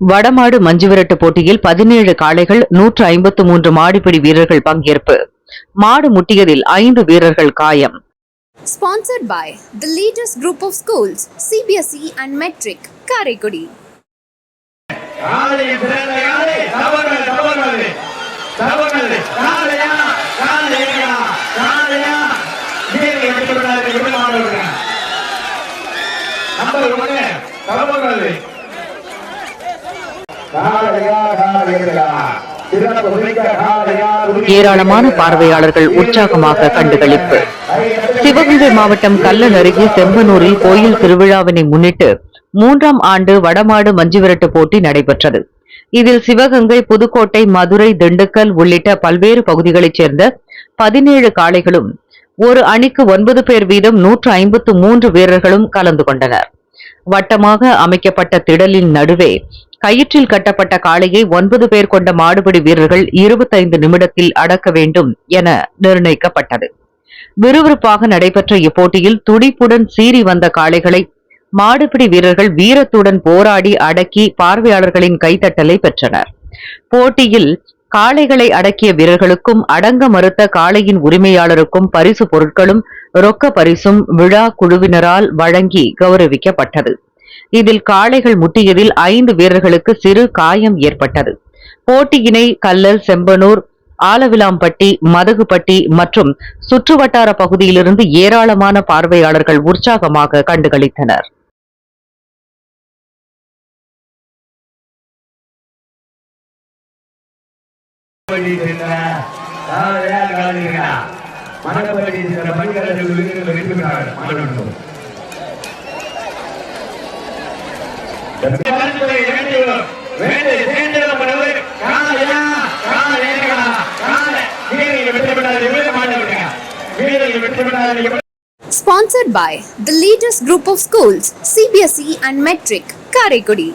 வடமாடு மஞ்சுவிரட்டு போட்டியில் பதினேழு காளைகள் நூற்று ஐம்பத்து மூன்று மாடுபிடி வீரர்கள் பங்கேற்பு. மாடு முட்டியதில் ஐந்து வீரர்கள் காயம். Sponsored by the latest group of schools, CBSE and Metric, Karaikudi. காலையை பிறந்த காலை ஏராளமான பார்வையாளர்கள் உற்சாகமாக கண்டுகளிப்பு. சிவகங்கை மாவட்டம் கல்லன் அருகே செம்பனூரில் கோயில் திருவிழாவினை முன்னிட்டு மூன்றாம் ஆண்டு வடமாடு மஞ்சுவிரட்டு போட்டி நடைபெற்றது. இதில் சிவகங்கை புதுக்கோட்டை மதுரை திண்டுக்கல் உள்ளிட்ட பல்வேறு பகுதிகளைச் சேர்ந்த பதினேழு காளைகளும் ஒரு அணிக்கு ஒன்பது பேர் வீதம் நூற்று ஐம்பத்து மூன்று வீரர்களும் கலந்து கொண்டனர். வட்டமாக அமைக்கப்பட்ட திடலின் நடுவே கயிற்றில் கட்டப்பட்ட காளையை ஒன்பது பேர் கொண்ட மாடுபிடி வீரர்கள் இருபத்தைந்து நிமிடத்தில் அடக்க வேண்டும் என நிர்ணயிக்கப்பட்டது. விறுவிறுப்பாக நடைபெற்ற இப்போட்டியில் துடிப்புடன் சீறி வந்த காளைகளை மாடுபிடி வீரர்கள் வீரத்துடன் போராடி அடக்கி பார்வையாளர்களின் கைத்தட்டலை பெற்றனர். போட்டியில் காளைகளை அடக்கிய வீரர்களுக்கும் அடங்க மறுத்த காளையின் உரிமையாளருக்கும் பரிசு பொருட்களும் ரொக்க பரிசும் விழா குழுவினரால் வழங்கி கௌரவிக்கப்பட்டது. இதில் காளைகள் முட்டியதில் ஐந்து வீரர்களுக்கு சிறு காயம் ஏற்பட்டது. போட்டியினை கல்லல் செம்பனூர் ஆலவிலாம்பட்டி மதகுப்பட்டி மற்றும் சுற்றுவட்டார பகுதியிலிருந்து ஏராளமான பார்வையாளர்கள் உற்சாகமாக கண்டுகளித்தனர். பள்ளி சென்ற காலையா Sponsored by the latest group of schools, CBSE and Metric, Karekudi.